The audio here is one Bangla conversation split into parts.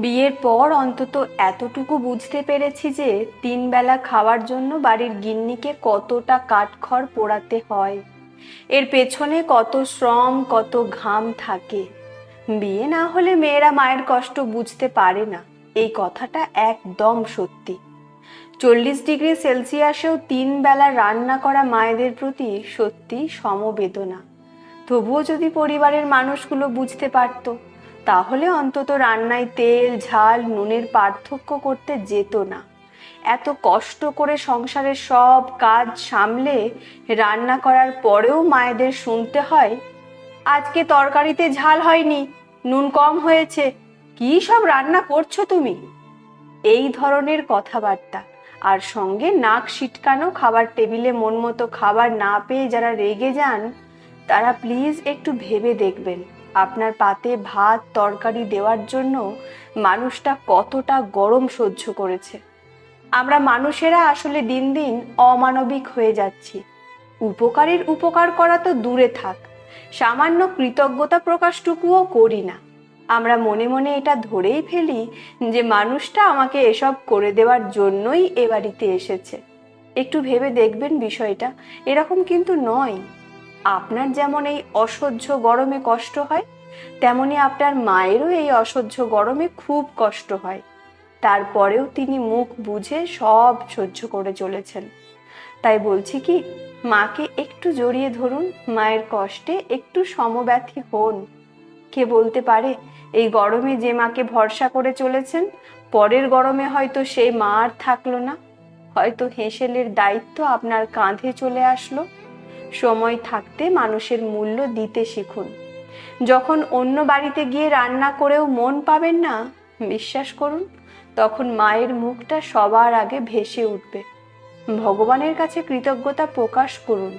বিয়ের পর অন্তত এতটুকু বুঝতে পেরেছি যে তিন বেলা খাওয়ার জন্য বাড়ির গিন্নিকে কতটা কাঠখড় পোড়াতে হয়। এর পেছনে কত শ্রম, কত ঘাম থাকে। বিয়ে না হলে মেয়েরা মায়ের কষ্ট বুঝতে পারে না। এই কথাটা একদম সত্যি। চল্লিশ ডিগ্রি সেলসিয়াসেও তিন বেলা রান্না করা মায়েদের প্রতি সত্যি সমবেদনা। তবুও যদি পরিবারের মানুষগুলো বুঝতে পারতো। তাহলে অন্তত রান্নায় তেল, ঝাল, নুনের পার্থক্য করতে যেত না। এত কষ্ট করে সংসারের সব কাজ সামলে রান্না করার পরেও মায়েদের শুনতে হয়, আজকে তরকারিতে ঝাল হয়নি, নুন কম হয়েছে, কি সব রান্না করছ তুমি? এই ধরনের কথাবার্তা। আর সঙ্গে নাক সিটকানো খাবার টেবিলে মন মতো খাবার না পেয়ে যারা রেগে যান, তারা প্লিজ একটু ভেবে দেখবেন। আপনার পাতে ভাত, তরকারি দেওয়ার জন্য মানুষটা কতটা গরম সহ্য করেছে। আমরা মানুষেরা আসলে দিন দিন অমানবিক হয়ে যাচ্ছি। উপকারের উপকার করা তো দূরে থাক, সামান্য কৃতজ্ঞতা প্রকাশটুকুও করি না। আমরা মনে মনে এটা ধরেই ফেলি যে মানুষটা আমাকে এসব করে দেওয়ার জন্যই এ বাড়িতে এসেছে। একটু ভেবে দেখবেন বিষয়টা, এরকম কিন্তু নয়। আপনার যেমন এই অসহ্য গরমে কষ্ট হয়, তেমনি আপনার মায়েরও এই অসহ্য গরমে খুব কষ্ট হয়। তারপরেও তিনি মুখ বুঝে সব সহ্য করে চলেছেন। তাই বলছি কি, মাকে একটু জড়িয়ে ধরুন, মায়ের কষ্টে একটু সমব্যথী হন। কে বলতে পারে, এই গরমে যে মাকে ভরসা করে চলেছেন, পরের গরমে হয়তো সেই মা আর থাকল না। হয়তো হেসেলের দায়িত্ব আপনার কাঁধে চলে আসলো। সময় থাকতে মানুষের মূল্য দিতে শিখুন। যখন অন্য বাড়িতে গিয়ে রান্না করেও মন পাবেন না, বিশ্বাস করুন, তখন মায়ের মুখটা সবার আগে ভেসে উঠবে। ভগবানের কাছে কৃতজ্ঞতা প্রকাশ করুন।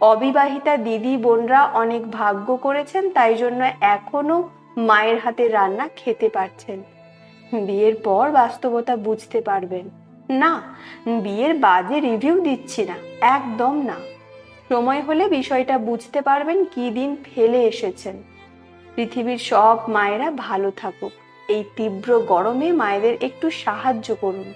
অবিবাহিতা দিদি বোনরা অনেক ভাগ্য করেছেন, তাই জন্য এখনও মায়ের হাতে রান্না খেতে পারছেন। বিয়ের পর বাস্তবতা বুঝতে পারবেন। না, বিয়ের বাজে রিভিউ দিচ্ছি না, একদম না। সময় হলে বিষয়টা বুঝতে পারবেন কি দিন ফেলে এসেছেন। পৃথিবীর সব মায়েরা ভালো থাকুক। এই তীব্র গরমে মায়েদের একটু সাহায্য করুন।